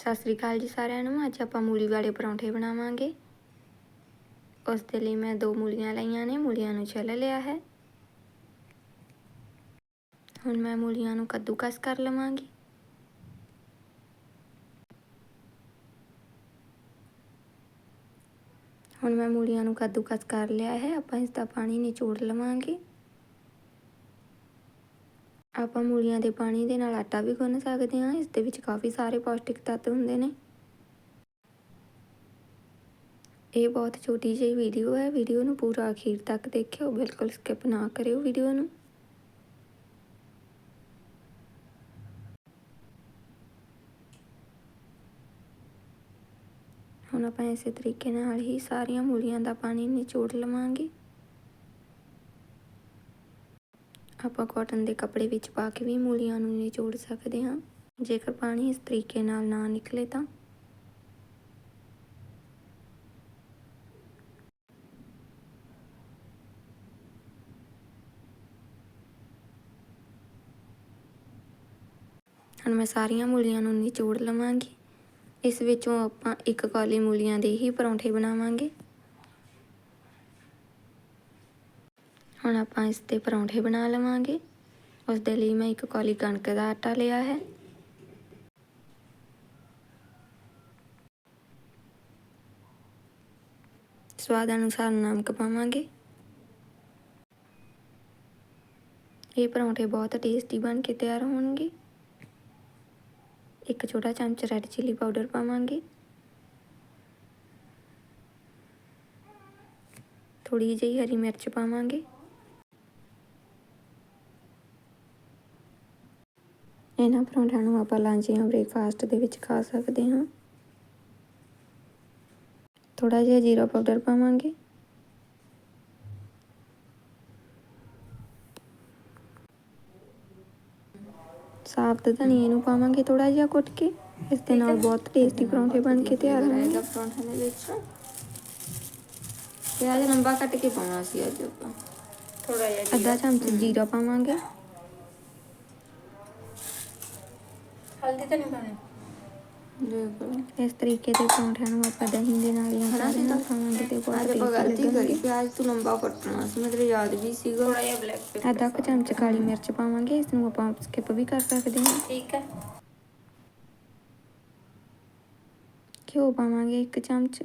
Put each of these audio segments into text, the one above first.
ਸਤਿ ਸ੍ਰੀ ਅਕਾਲ ਜੀ ਸਾਰਿਆਂ ਨੂੰ। ਅੱਜ ਆਪਾਂ ਮੂਲੀ ਵਾਲੇ ਪਰੌਂਠੇ ਬਣਾਵਾਂਗੇ। ਉਸ ਦੇ ਲਈ ਮੈਂ ਦੋ ਮੂਲੀਆਂ ਲਈਆਂ ਨੇ। ਮੂਲੀਆਂ ਨੂੰ ਛਿੱਲ ਲਿਆ ਹੈ। ਹੁਣ ਮੈਂ ਮੂਲੀਆਂ ਨੂੰ ਕੱਦੂਕਸ ਕਰ ਲਵਾਂਗੀ। ਹੁਣ ਮੈਂ ਮੂਲੀਆਂ ਨੂੰ ਕੱਦੂਕਸ ਕਰ ਲਿਆ ਹੈ। ਆਪਾਂ ਇਸ ਦਾ ਪਾਣੀ ਨਿਚੋੜ ਲਵਾਂਗੇ। ਆਪਾਂ ਮੂਲੀਆਂ ਦੇ ਪਾਣੀ ਦੇ ਨਾਲ ਆਟਾ ਵੀ ਗੁੰਨ ਸਕਦੇ ਹਾਂ, ਇਸ ਦੇ ਵਿੱਚ ਕਾਫੀ ਸਾਰੇ ਪੌਸ਼ਟਿਕ ਤੱਤ ਹੁੰਦੇ ਨੇ। ਇਹ ਬਹੁਤ ਛੋਟੀ ਜਿਹੀ ਵੀਡੀਓ ਹੈ, ਵੀਡੀਓ ਨੂੰ ਪੂਰਾ ਅਖੀਰ ਤੱਕ ਦੇਖਿਓ, ਬਿਲਕੁਲ ਸਕਿਪ ਨਾ ਕਰਿਓ ਵੀਡੀਓ ਨੂੰ। ਹੁਣ ਆਪਾਂ ਇਸੇ ਤਰੀਕੇ ਨਾਲ ਹੀ ਸਾਰੀਆਂ ਮੂਲੀਆਂ ਦਾ ਪਾਣੀ ਨਿਚੋੜ ਲਵਾਂਗੇ। ਆਪਾਂ ਕਾਟਨ ਦੇ ਕੱਪੜੇ ਵਿੱਚ ਪਾ ਕੇ ਵੀ ਮੂਲੀਆਂ ਨੂੰ ਨਿਚੋੜ ਸਕਦੇ ਹਾਂ। ਜੇਕਰ ਪਾਣੀ ਇਸ ਤਰੀਕੇ ਨਾਲ ਨਾ ਨਿਕਲੇ ਤਾਂ। ਹੁਣ ਮੈਂ ਸਾਰੀਆਂ ਮੂਲੀਆਂ ਨੂੰ ਨਿਚੋੜ ਲਵਾਂਗੀ। ਇਸ ਵਿੱਚੋਂ ਆਪਾਂ ਇੱਕ ਕੌਲੀ ਮੂਲੀਆਂ ਦੇ ਹੀ ਪਰੌਂਠੇ ਬਣਾਵਾਂਗੇ। ਹੁਣ ਆਪਾਂ ਇਸ ਤੇ ਪਰੌਂਠੇ ਬਣਾ ਲਵਾਂਗੇ। ਉਸ ਦੇ ਲਈ ਮੈਂ ਇੱਕ ਕੌਲੀ ਕਣਕ ਦਾ ਆਟਾ ਲਿਆ ਹੈ। ਸਵਾਦ ਅਨੁਸਾਰ ਨਮਕ ਪਾਵਾਂਗੇ। ਇਹ ਪਰੌਂਠੇ ਬਹੁਤ ਟੇਸਟੀ ਬਣ ਕੇ ਤਿਆਰ ਹੋਣਗੇ। ਇੱਕ ਛੋਟਾ ਚਮਚ ਰੈੱਡ ਚਿੱਲੀ ਪਾਊਡਰ ਪਾਵਾਂਗੇ। ਥੋੜੀ ਜਿਹੀ ਹਰੀ ਮਿਰਚ ਪਾਵਾਂਗੇ। ਇਹਨਾਂ ਪਰੌਂਠਿਆਂ ਨੂੰ ਆਪਾਂ ਲੰਚ ਜਾਂ ਬ੍ਰੇਕਫਾਸਟ ਦੇ ਵਿੱਚ ਖਾ ਸਕਦੇ ਹਾਂ। ਥੋੜਾ ਜਿਹਾ ਜੀਰਾ ਪਾਊਡਰ ਪਾਵਾਂਗੇ। ਸਾਫਤ ਧਨੀਏ ਨੂੰ ਪਾਵਾਂਗੇ ਥੋੜਾ ਜਿਹਾ ਕੁੱਟ ਕੇ। ਇਸ ਦੇ ਨਾਲ ਬਹੁਤ ਟੇਸਟੀ ਪਰੌਂਠੇ ਬਣ ਕੇ ਤਿਆਰ ਹੋਣਗੇ। ਪਰੌਂਠੇ ਦੇ ਵਿੱਚ। ਪਿਆਜ਼ ਲੰਬਾ ਕੱਟ ਕੇ ਪਾਉਣਾ ਸੀ ਅੱਜ ਆਪਾਂ। ਥੋੜਾ ਜਿਹਾ ਅੱਧਾ ਚਮਚ ਜੀਰਾ ਪਾਵਾਂਗੇ। ਹਲਦੀ ਤਾਂ ਨਹੀਂ ਪਾਣੀ ਦੇਖੋ ਇਸ ਤਰੀਕੇ ਦੇ ਪਰੌਂਠਿਆਂ ਨੂੰ ਆਪਾਂ ਦਹੀਂ ਦੇ ਨਾਲ ਜਾਂ ਸਾਰੇ ਨਾਲ ਖਾਵਾਂਗੇ ਤੇ ਬਹੁਤ ਅੱਜ ਆਪਾਂ ਗਲਤੀ ਕਰੀ ਪਿਆਜ਼ ਤੂੰ ਲੰਬਾ ਕੱਟਣਾ ਸੀ ਮੇਰੇ ਯਾਦ ਵੀ ਸੀਗਾ। ਥੋੜਾ ਜਿਹਾ ਬਲੈਕ ਪੇਪਰ ਅੱਧਾ ਕੁ ਚਮਚ ਕਾਲੀ ਮਿਰਚ ਪਾਵਾਂਗੇ ਇਸ ਨੂੰ ਆਪਾਂ ਸਕਿਪ ਵੀ ਕਰ ਸਕਦੇ ਹਾਂ। ਠੀਕ ਹੈ। ਘਿਓ ਪਾਵਾਂਗੇ ਇੱਕ ਚਮਚ।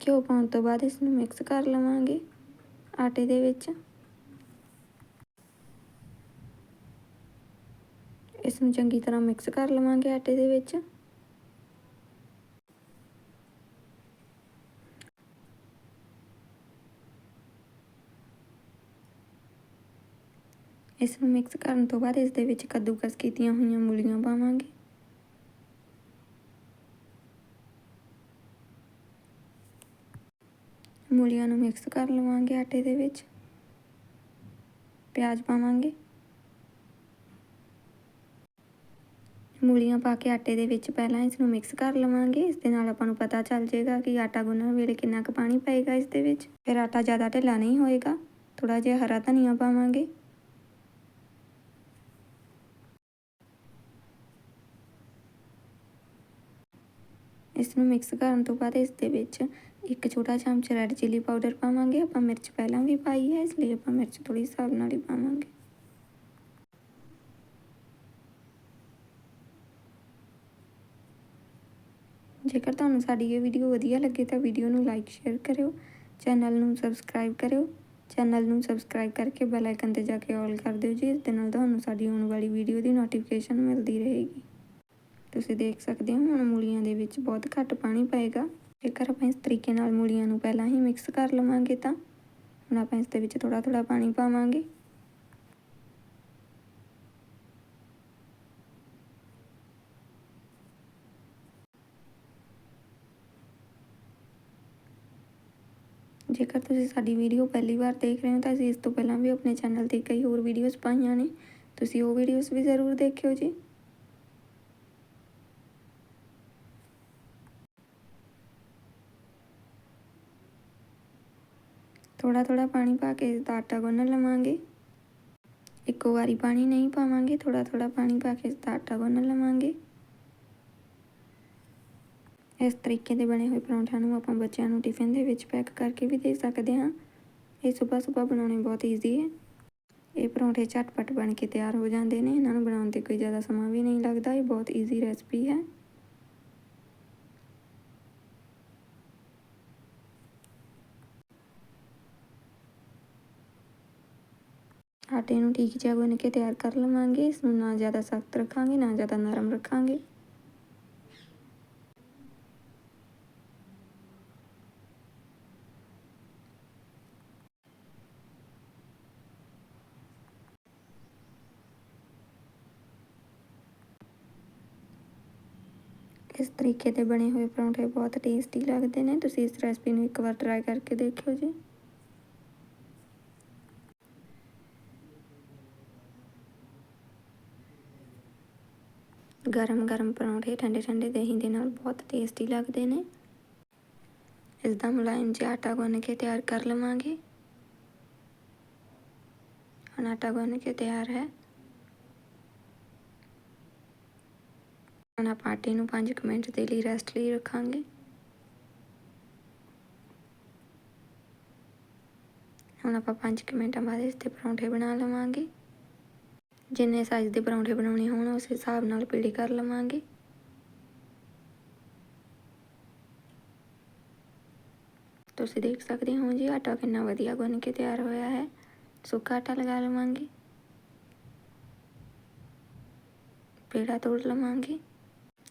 ਘਿਓ ਪਾਉਣ ਤੋਂ ਬਾਅਦ ਇਸ ਨੂੰ ਮਿਕਸ ਕਰ ਲਵਾਂਗੇ ਆਟੇ ਦੇ ਵਿੱਚ। ਇਸ ਨੂੰ ਚੰਗੀ ਤਰ੍ਹਾਂ ਮਿਕਸ ਕਰ ਲਵਾਂਗੇ ਆਟੇ ਦੇ ਵਿੱਚ। ਇਸ ਨੂੰ ਮਿਕਸ ਕਰਨ ਤੋਂ ਬਾਅਦ ਇਸ ਦੇ ਵਿੱਚ ਕੱਦੂਕਸ ਕੀਤੀਆਂ ਹੋਈਆਂ ਮੂਲੀਆਂ ਪਾਵਾਂਗੇ। ਮੂਲੀਆਂ ਨੂੰ ਮਿਕਸ ਕਰ ਲਵਾਂਗੇ ਆਟੇ ਦੇ ਵਿੱਚ। ਪਿਆਜ਼ ਪਾਵਾਂਗੇ। ਮੂਲੀਆਂ ਪਾ ਕੇ ਆਟੇ ਦੇ ਵਿੱਚ ਪਹਿਲਾਂ ਇਸ ਨੂੰ ਮਿਕਸ ਕਰ ਲਵਾਂਗੇ। ਇਸ ਦੇ ਨਾਲ ਆਪਾਂ ਨੂੰ ਪਤਾ ਚੱਲ ਜਾਏਗਾ ਕਿ ਆਟਾ ਗੁੰਨਣ ਵੇਲੇ ਕਿੰਨਾ ਕੁ ਪਾਣੀ ਪਏਗਾ ਇਸ ਦੇ ਵਿੱਚ। ਫਿਰ ਆਟਾ ਜ਼ਿਆਦਾ ਢਿੱਲਾ ਨਹੀਂ ਹੋਏਗਾ। ਥੋੜਾ ਜਿਹਾ ਹਰਾ ਧਨੀਆ ਪਾਵਾਂਗੇ। ਇਸ ਨੂੰ ਮਿਕਸ ਕਰਨ ਤੋਂ ਬਾਅਦ ਇਸ ਦੇ ਵਿੱਚ ਇੱਕ ਛੋਟਾ ਚਮਚ ਰੈੱਡ ਚਿੱਲੀ ਪਾਊਡਰ ਪਾਵਾਂਗੇ। ਆਪਾਂ ਮਿਰਚ ਪਹਿਲਾਂ ਵੀ ਪਾਈ ਹੈ, ਇਸ ਲਈ ਆਪਾਂ ਮਿਰਚ ਥੋੜੀ ਹਿਸਾਬ ਨਾਲ ਹੀ ਪਾਵਾਂਗੇ। ਜੇਕਰ ਤੁਹਾਨੂੰ ਸਾਡੀ ਇਹ ਵੀਡੀਓ ਵਧੀਆ ਲੱਗੇ ਤਾਂ ਵੀਡੀਓ ਨੂੰ ਲਾਈਕ ਸ਼ੇਅਰ ਕਰਿਓ ਚੈਨਲ ਨੂੰ ਸਬਸਕ੍ਰਾਈਬ ਕਰਿਓ ਚੈਨਲ ਨੂੰ ਸਬਸਕ੍ਰਾਈਬ ਕਰਕੇ ਬੈਲ ਆਈਕਨ ਤੇ ਜਾ ਕੇ ਆਲ ਕਰ ਦਿਓ ਜੀ, ਇਸ ਦੇ ਨਾਲ ਤੁਹਾਨੂੰ ਸਾਡੀ ਆਉਣ ਵਾਲੀ ਵੀਡੀਓ ਦੀ ਨੋਟੀਫਿਕੇਸ਼ਨ ਮਿਲਦੀ ਰਹੇਗੀ। ਤੁਸੀਂ ਦੇਖ ਸਕਦੇ ਹੋ ਹੁਣ ਮੂਲੀਆਂ ਦੇ ਵਿੱਚ ਬਹੁਤ ਘੱਟ ਪਾਣੀ ਪਏਗਾ। ਜੇਕਰ ਆਪਾਂ ਇਸ ਤਰੀਕੇ ਨਾਲ ਮੂਲੀਆਂ ਨੂੰ ਪਹਿਲਾਂ ਹੀ ਮਿਕਸ ਕਰ ਲਵਾਂਗੇ ਤਾਂ ਹੁਣ ਆਪਾਂ ਇਸ ਦੇ ਵਿੱਚ ਥੋੜਾ ਥੋੜਾ ਪਾਣੀ ਪਾਵਾਂਗੇ। ਜੇਕਰ ਤੁਸੀਂ ਸਾਡੀ ਵੀਡੀਓ ਪਹਿਲੀ ਵਾਰ ਦੇਖ ਰਹੇ ਹੋ ਤਾਂ ਅਸੀਂ ਇਸ ਤੋਂ ਪਹਿਲਾਂ ਵੀ ਆਪਣੇ ਚੈਨਲ ਤੇ ਕਈ ਹੋਰ ਵੀਡੀਓਜ਼ ਪਾਈਆਂ ਨੇ। ਤੁਸੀਂ ਉਹ ਵੀਡੀਓਜ਼ ਵੀ ਜ਼ਰੂਰ ਦੇਖਿਓ ਜੀ। ਥੋੜਾ ਥੋੜਾ ਪਾਣੀ ਪਾ ਕੇ ਇਸ ਦਾ ਆਟਾ ਗੁੰਨ ਲਵਾਂਗੇ। ਇੱਕੋ ਵਾਰੀ ਪਾਣੀ ਨਹੀਂ ਪਾਵਾਂਗੇ ਥੋੜਾ ਥੋੜਾ ਪਾਣੀ ਪਾ ਕੇ ਇਸਦਾ ਆਟਾ ਗੁੰਨ ਲਵਾਂਗੇ। ਇਸ ਤਰੀਕੇ ਦੇ ਬਣੇ ਹੋਏ ਪਰੌਂਠਿਆਂ ਨੂੰ ਆਪਾਂ ਬੱਚਿਆਂ ਨੂੰ ਟਿਫਿਨ ਦੇ ਵਿੱਚ ਪੈਕ ਕਰਕੇ ਵੀ ਦੇ ਸਕਦੇ ਹਾਂ। ਇਹ ਸਵੇਰ ਸਵੇਰ ਬਣਾਉਣੇ ਬਹੁਤ ਈਜ਼ੀ ਹੈ। ਇਹ ਪਰੌਂਠੇ ਝਟਪਟ ਬਣ ਕੇ ਤਿਆਰ ਹੋ ਜਾਂਦੇ ਨੇ। ਇਹਨਾਂ ਨੂੰ ਬਣਾਉਣ ਤੇ ਕੋਈ ਜ਼ਿਆਦਾ ਸਮਾਂ ਵੀ ਨਹੀਂ ਲੱਗਦਾ। ਇਹ ਬਹੁਤ ਈਜ਼ੀ ਰੈਸਪੀ ਹੈ। ਆਟੇ ਨੂੰ ਠੀਕ ਜਿਹਾ ਗੁੰਨ ਕੇ ਤਿਆਰ ਕਰ ਲਵਾਂਗੇ। ਇਸ ਨੂੰ ਨਾ ਜ਼ਿਆਦਾ ਸਖਤ ਰੱਖਾਂਗੇ, ਨਾ ਜ਼ਿਆਦਾ ਨਰਮ ਰੱਖਾਂਗੇ। ਇਸ ਤਰੀਕੇ ਦੇ ਬਣੇ ਹੋਏ ਪਰੌਂਠੇ ਬਹੁਤ ਟੇਸਟੀ ਲੱਗਦੇ ਨੇ। ਤੁਸੀਂ ਇਸ ਰੈਸਪੀ ਨੂੰ ਇੱਕ ਵਾਰ ਟਰਾਈ ਕਰਕੇ ਦੇਖਿਓ ਜੀ। ਗਰਮ ਗਰਮ ਪਰੌਂਠੇ ਠੰਡੇ ਠੰਡੇ ਦਹੀਂ ਦੇ ਨਾਲ ਬਹੁਤ ਟੇਸਟੀ ਲੱਗਦੇ ਨੇ। ਇਸ ਦਾ ਮੁਲਾਇਮ ਜਿਹਾ ਆਟਾ ਗੁੰਨ ਕੇ ਤਿਆਰ ਕਰ ਲਵਾਂਗੇ। ਹੁਣ ਆਟਾ ਗੁੰਨ ਕੇ ਤਿਆਰ ਹੈ। ਹੁਣ ਆਪਾਂ ਆਟੇ ਨੂੰ 5 ਮਿੰਟ ਦੇ ਲਈ ਰੈਸਟ ਲਈ ਰੱਖਾਂਗੇ। ਹੁਣ ਆਪਾਂ 5 ਮਿੰਟਾਂ ਬਾਅਦ ਇਸ ਤੇ ਪਰੌਂਠੇ ਬਣਾ ਲਵਾਂਗੇ। ਜਿੰਨੇ ਸਾਈਜ਼ ਦੇ ਪਰੌਂਠੇ ਬਣਾਉਣੇ ਹੋਣ, ਉਸ ਹਿਸਾਬ ਨਾਲ ਪੀੜੀ ਕਰ ਲਵਾਂਗੇ। ਤੁਸੀਂ ਦੇਖ ਸਕਦੇ ਹੋ ਜੀ, ਆਟਾ ਕਿੰਨਾ ਵਧੀਆ ਗੁੰਨ ਕੇ ਤਿਆਰ ਹੋਇਆ ਹੈ। ਸੁੱਕਾ ਆਟਾ ਲਗਾ ਲਵਾਂਗੇ। ਪੇੜਾ ਤੋੜ ਲਵਾਂਗੇ।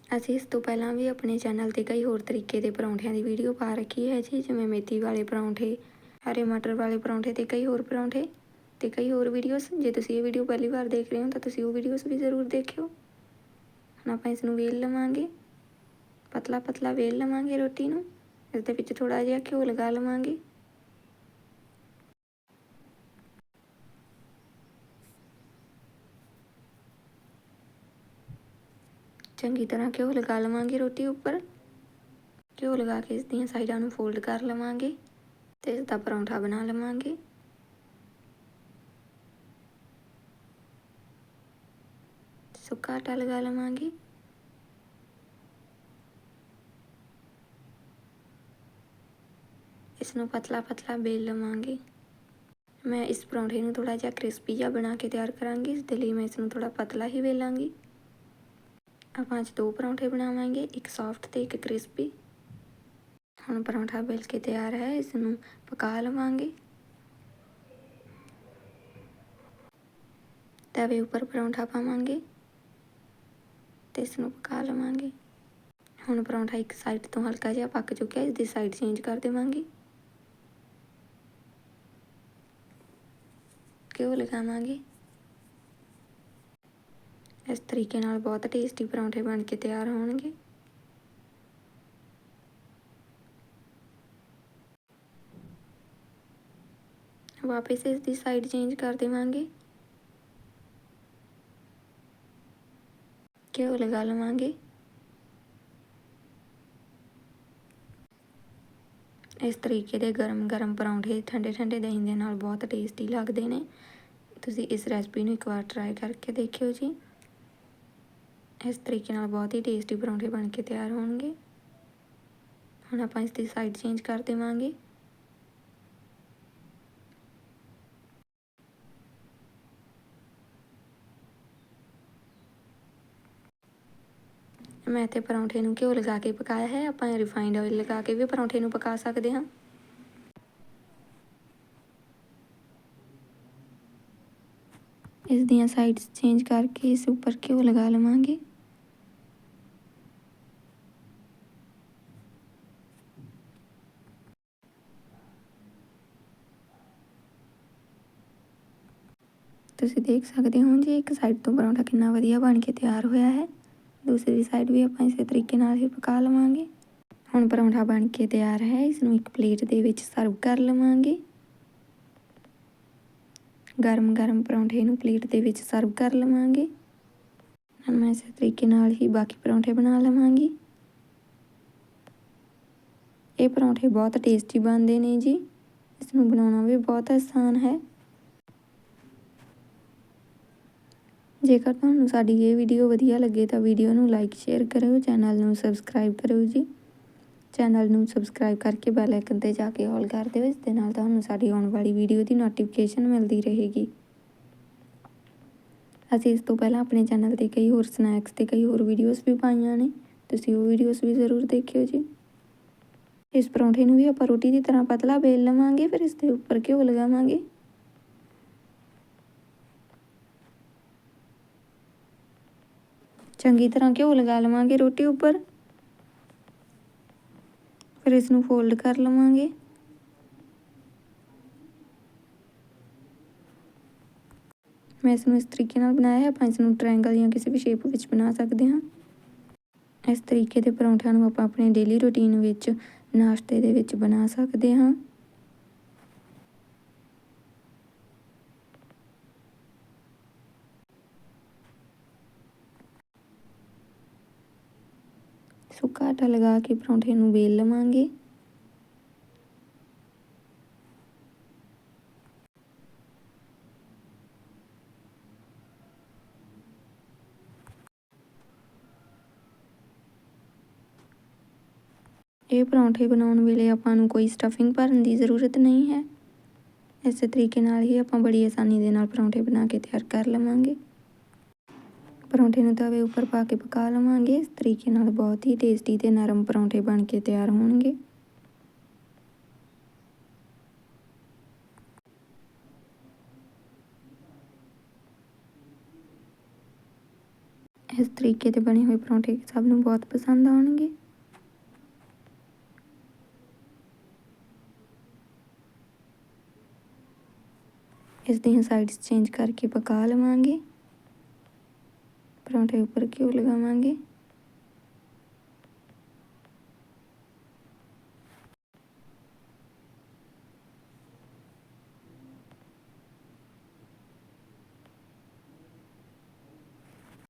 ਅਸੀਂ ਇਸ ਤੋਂ ਪਹਿਲਾਂ ਵੀ ਆਪਣੇ ਚੈਨਲ ਤੇ ਕਈ ਹੋਰ ਤਰੀਕੇ ਦੇ ਪਰੌਂਠਿਆਂ ਦੀ ਵੀਡੀਓ ਪਾ ਰੱਖੀ ਹੈ ਜੀ, ਜਿਵੇਂ ਮੇਥੀ ਵਾਲੇ ਪਰੌਂਠੇ, ਹਰੇ ਮਟਰ ਵਾਲੇ ਪਰੌਂਠੇ ਤੇ ਕਈ ਹੋਰ ਪਰੌਂਠੇ ਤੇ ਕਈ ਹੋਰ ਵੀਡੀਓਜ਼। ਜੇ ਤੁਸੀਂ ਇਹ ਵੀਡੀਓ ਪਹਿਲੀ ਵਾਰ ਦੇਖ ਰਹੇ ਹੋ ਤਾਂ ਤੁਸੀਂ ਉਹ ਵੀਡੀਓਜ਼ ਵੀ ਜ਼ਰੂਰ ਦੇਖਿਓ। ਹੁਣ ਆਪਾਂ ਇਸ ਨੂੰ ਵੇਲ ਲਵਾਂਗੇ। ਪਤਲਾ ਪਤਲਾ ਵੇਲ ਲਵਾਂਗੇ ਰੋਟੀ ਨੂੰ। ਇਸ ਦੇ ਵਿੱਚ ਥੋੜਾ ਜਿਹਾ ਘਿਓ ਲਗਾ ਲਵਾਂਗੇ। ਚੰਗੀ ਤਰ੍ਹਾਂ ਘਿਓ ਲਗਾ ਲਵਾਂਗੇ ਰੋਟੀ ਉੱਪਰ। ਘਿਓ ਲਗਾ ਕੇ ਇਸ ਦੀਆਂ ਸਾਈਡਾਂ ਨੂੰ ਫੋਲਡ ਕਰ ਲਵਾਂਗੇ ਤੇ ਇਸ ਦਾ ਪਰੌਂਠਾ ਬਣਾ ਲਵਾਂਗੇ। ਸੁੱਕਾ ਆਟਾ ਲਗਾ ਲਵਾਂਗੇ। ਇਸ ਨੂੰ ਪਤਲਾ ਪਤਲਾ ਬੇਲ ਲਵਾਂਗੇ। ਮੈਂ ਇਸ ਪਰੌਂਠੇ ਨੂੰ ਥੋੜਾ ਜਿਹਾ ਕ੍ਰਿਸਪੀ ਜਿਹਾ ਬਣਾ ਕੇ ਤਿਆਰ ਕਰਾਂਗੀ, ਇਸ ਦੇ ਲਈ ਮੈਂ ਇਸ ਨੂੰ ਥੋੜਾ ਪਤਲਾ ਹੀ ਵੇਲਾਂਗੀ। ਆਪਾਂ ਅੱਜ ਦੋ ਪਰੌਂਠੇ ਬਣਾਵਾਂਗੇ, ਇੱਕ ਸੌਫਟ ਤੇ ਇੱਕ ਕ੍ਰਿਸਪੀ ਹੁਣ ਪਰੌਂਠਾ ਬੇਲ ਕੇ ਤਿਆਰ ਹੈ ਇਸ ਨੂੰ ਪਕਾ ਲਵਾਂਗੇ। ਤਵੇ ਉੱਪਰ ਪਰੌਂਠਾ ਪਾਵਾਂਗੇ ਤੇ ਇਸ ਨੂੰ ਪਕਾ ਲਵਾਂਗੇ। ਹੁਣ ਪਰੌਂਠਾ ਇੱਕ ਸਾਈਡ ਤੋਂ ਹਲਕਾ ਜਿਹਾ ਪੱਕ ਚੁੱਕਿਆ ਇਸ ਦੀ ਸਾਈਡ ਚੇਂਜ ਕਰ ਦੇਵਾਂਗੇ। ਘਿਓ ਲਗਾਵਾਂਗੇ। ਇਸ ਤਰੀਕੇ ਨਾਲ ਬਹੁਤ ਟੇਸਟੀ ਪਰੌਂਠੇ ਬਣ ਕੇ ਤਿਆਰ ਹੋਣਗੇ। ਵਾਪਸ ਇਸ ਦੀ ਸਾਈਡ ਚੇਂਜ ਕਰ ਦੇਵਾਂਗੇ। ਘਿਓ ਲਗਾ ਲਵਾਂਗੇ। ਇਸ ਤਰੀਕੇ ਦੇ ਗਰਮ ਗਰਮ ਪਰੌਂਠੇ ਠੰਡੇ ਠੰਡੇ ਦਹੀਂ ਦੇ ਨਾਲ ਬਹੁਤ ਟੇਸਟੀ ਲੱਗਦੇ ਨੇ। ਤੁਸੀਂ ਇਸ ਰੈਸਪੀ ਨੂੰ ਇੱਕ ਵਾਰ ਟਰਾਈ ਕਰਕੇ ਦੇਖਿਓ ਜੀ। ਇਸ ਤਰੀਕੇ ਨਾਲ ਬਹੁਤ ਹੀ ਟੇਸਟੀ ਪਰੌਂਠੇ ਬਣ ਕੇ ਤਿਆਰ ਹੋਣਗੇ। ਹੁਣ ਆਪਾਂ ਇਸ ਦੀ ਸਾਈਡ ਚੇਂਜ ਕਰ ਦੇਵਾਂਗੇ। ਮੈਂ ਤੇ ਪਰੌਂਠੇ ਨੂੰ ਘਿਓ ਲਗਾ ਕੇ ਪਕਾਇਆ ਹੈ। ਆਪਾਂ ਰਿਫਾਈਨਡ ਆਇਲ ਲਗਾ ਕੇ ਵੀ ਪਰੌਂਠੇ ਨੂੰ ਪਕਾ ਸਕਦੇ ਹਾਂ। ਇਸ ਦੀਆਂ ਸਾਈਡਸ ਚੇਂਜ ਕਰਕੇ ਇਸ ਉੱਪਰ ਘਿਓ ਲਗਾ ਲਵਾਂਗੇ। ਤੁਸੀਂ ਦੇਖ ਸਕਦੇ ਹੋ ਜੀ, ਇੱਕ ਸਾਈਡ ਤੋਂ ਪਰੌਂਠਾ ਕਿੰਨਾ ਵਧੀਆ ਬਣ ਕੇ ਤਿਆਰ ਹੋਇਆ ਹੈ। ਦੂਸਰੀ ਸਾਈਡ ਵੀ ਆਪਾਂ ਇਸੇ ਤਰੀਕੇ ਨਾਲ ਹੀ ਪਕਾ ਲਵਾਂਗੇ। ਹੁਣ ਪਰੌਂਠਾ ਬਣ ਕੇ ਤਿਆਰ ਹੈ ਇਸ ਨੂੰ ਇੱਕ ਪਲੇਟ ਦੇ ਵਿੱਚ ਸਰਵ ਕਰ ਲਵਾਂਗੇ। ਗਰਮ ਗਰਮ ਪਰੌਂਠੇ ਨੂੰ ਪਲੇਟ ਦੇ ਵਿੱਚ ਸਰਵ ਕਰ ਲਵਾਂਗੇ। ਹੁਣ ਮੈਂ ਇਸੇ ਤਰੀਕੇ ਨਾਲ ਹੀ ਬਾਕੀ ਪਰੌਂਠੇ ਬਣਾ ਲਵਾਂਗੀ। ਇਹ ਪਰੌਂਠੇ ਬਹੁਤ ਟੇਸਟੀ ਬਣਦੇ ਨੇ ਜੀ। ਇਸ ਨੂੰ ਬਣਾਉਣਾ ਵੀ ਬਹੁਤ ਆਸਾਨ ਹੈ। ਜੇਕਰ ਤੁਹਾਨੂੰ ਸਾਡੀ ਇਹ ਵੀਡੀਓ ਵਧੀਆ ਲੱਗੇ ਤਾਂ ਵੀਡੀਓ ਨੂੰ ਲਾਈਕ ਸ਼ੇਅਰ ਕਰਿਓ ਚੈਨਲ ਨੂੰ ਸਬਸਕ੍ਰਾਈਬ ਕਰਿਓ ਜੀ। ਚੈਨਲ ਨੂੰ ਸਬਸਕ੍ਰਾਈਬ ਕਰਕੇ ਬੈਲ ਆਈਕਨ ਤੇ ਜਾ ਕੇ ਆਲ ਕਰ ਦਿਓ, ਇਸ ਦੇ ਨਾਲ ਤੁਹਾਨੂੰ ਸਾਡੀ ਆਉਣ ਵਾਲੀ ਵੀਡੀਓ ਦੀ ਨੋਟੀਫਿਕੇਸ਼ਨ ਮਿਲਦੀ ਰਹੇਗੀ। ਅਸੀਂ ਇਸ ਤੋਂ ਪਹਿਲਾਂ ਆਪਣੇ ਚੈਨਲ ਤੇ ਕਈ ਹੋਰ ਸਨੈਕਸ ਤੇ ਕਈ ਹੋਰ ਵੀਡੀਓਜ਼ ਵੀ ਪਾਈਆਂ ਨੇ, ਤੁਸੀਂ ਉਹ ਵੀਡੀਓਜ਼ ਵੀ ਜ਼ਰੂਰ ਦੇਖਿਓ ਜੀ। ਇਸ ਪਰੌਂਠੇ ਨੂੰ ਵੀ ਆਪਾਂ ਰੋਟੀ ਦੀ ਤਰ੍ਹਾਂ ਪਤਲਾ ਬੇਲ ਲਵਾਂਗੇ, ਫਿਰ ਇਸ ਦੇ ਉੱਪਰ ਘਿਓ ਲਗਾਵਾਂਗੇ। ਚੰਗੀ ਤਰ੍ਹਾਂ ਘਿਓ ਲਗਾ ਲਵਾਂਗੇ ਰੋਟੀ ਉੱਪਰ। ਫਿਰ ਇਸ ਨੂੰ ਫੋਲਡ ਕਰ ਲਵਾਂਗੇ। ਮੈਂ ਇਸ ਨੂੰ ਇਸ ਤਰੀਕੇ ਨਾਲ ਬਣਾਇਆ ਹੈ, ਆਪਾਂ ਇਸ ਨੂੰ ਟ੍ਰਾਇੰਗਲ ਜਾਂ ਕਿਸੇ ਵੀ ਸ਼ੇਪ ਵਿੱਚ ਬਣਾ ਸਕਦੇ ਹਾਂ। ਇਸ ਤਰੀਕੇ ਦੇ ਪਰੌਂਠਿਆਂ ਨੂੰ ਆਪਾਂ ਆਪਣੇ ਡੇਲੀ ਰੁਟੀਨ ਵਿੱਚ ਨਾਸ਼ਤੇ ਦੇ ਵਿੱਚ ਬਣਾ ਸਕਦੇ ਹਾਂ। ਸੁੱਕਾ ਆਟਾ ਲਗਾ ਕੇ ਪਰੌਂਠੇ ਨੂੰ ਵੇਲ ਲਵਾਂਗੇ। ਇਹ ਪਰੌਂਠੇ ਬਣਾਉਣ ਵੇਲੇ ਆਪਾਂ ਨੂੰ ਕੋਈ ਸਟਫਿੰਗ ਭਰਨ ਦੀ ਜ਼ਰੂਰਤ ਨਹੀਂ ਹੈ। ਇਸੇ ਤਰੀਕੇ ਨਾਲ ਹੀ ਆਪਾਂ ਬੜੀ ਆਸਾਨੀ ਦੇ ਨਾਲ ਪਰੌਂਠੇ ਬਣਾ ਕੇ ਤਿਆਰ ਕਰ ਲਵਾਂਗੇ। ਪਰੌਂਠੇ ਨੂੰ ਤਵੇ ਉੱਪਰ ਪਾ ਕੇ ਪਕਾ ਲਵਾਂਗੇ। ਇਸ ਤਰੀਕੇ ਨਾਲ ਬਹੁਤ ਹੀ ਟੇਸਟੀ ਤੇ ਨਰਮ ਪਰੌਂਠੇ ਬਣ ਕੇ ਤਿਆਰ ਹੋਣਗੇ। ਇਸ ਤਰੀਕੇ ਦੇ ਬਣੇ ਹੋਏ ਪਰੌਂਠੇ ਸਭ ਨੂੰ ਬਹੁਤ ਪਸੰਦ ਆਉਣਗੇ। ਇਸ ਦੀਆਂ ਸਾਈਡਸ ਚੇਂਜ ਕਰਕੇ ਪਕਾ ਲਵਾਂਗੇ। ਪਰੌਂਠੇ ਉੱਪਰ ਘਿਓ ਲਗਾਵਾਂਗੇ।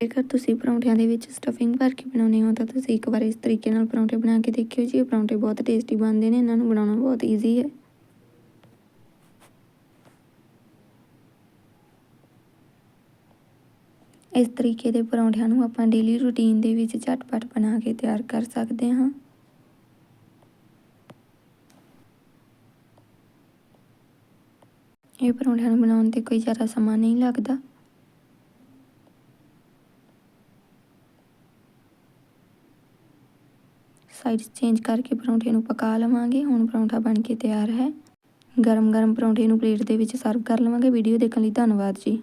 ਜੇਕਰ ਤੁਸੀਂ ਪਰੌਂਠਿਆਂ ਦੇ ਵਿੱਚ ਸਟਫਿੰਗ ਭਰ ਕੇ ਬਣਾਉਣੇ ਹੋ, ਤਾਂ ਤੁਸੀਂ ਇੱਕ ਵਾਰ ਇਸ ਤਰੀਕੇ ਨਾਲ ਪਰੌਂਠੇ ਬਣਾ ਕੇ ਦੇਖਿਓ ਜੀ। ਇਹ ਪਰੌਂਠੇ ਬਹੁਤ ਟੇਸਟੀ ਬਣਦੇ ਨੇ, ਇਹਨਾਂ ਨੂੰ ਬਣਾਉਣਾ ਬਹੁਤ ਈਜ਼ੀ ਹੈ। ਇਸ ਤਰੀਕੇ ਦੇ ਪਰੌਂਠਿਆਂ ਨੂੰ ਆਪਾਂ ਡੇਲੀ ਰੂਟੀਨ ਦੇ ਵਿੱਚ ਝਟਪਟ ਬਣਾ ਕੇ ਤਿਆਰ ਕਰ ਸਕਦੇ ਹਾਂ। ਇਹ ਪਰੌਂਠਿਆਂ ਨੂੰ ਬਣਾਉਣ ਤੇ ਕੋਈ ਜ਼ਿਆਦਾ ਸਮਾਂ ਨਹੀਂ ਲੱਗਦਾ। ਸਾਈਡਸ ਚੇਂਜ ਕਰਕੇ ਪਰੌਂਠੇ ਨੂੰ ਪਕਾ ਲਵਾਂਗੇ। ਹੁਣ ਪਰੌਂਠਾ ਬਣ ਕੇ ਤਿਆਰ ਹੈ। ਗਰਮ ਗਰਮ ਪਰੌਂਠੇ ਨੂੰ ਪਲੇਟ ਦੇ ਵਿੱਚ ਸਰਵ ਕਰ ਲਵਾਂਗੇ। ਵੀਡੀਓ ਦੇਖਣ ਲਈ ਧੰਨਵਾਦ ਜੀ।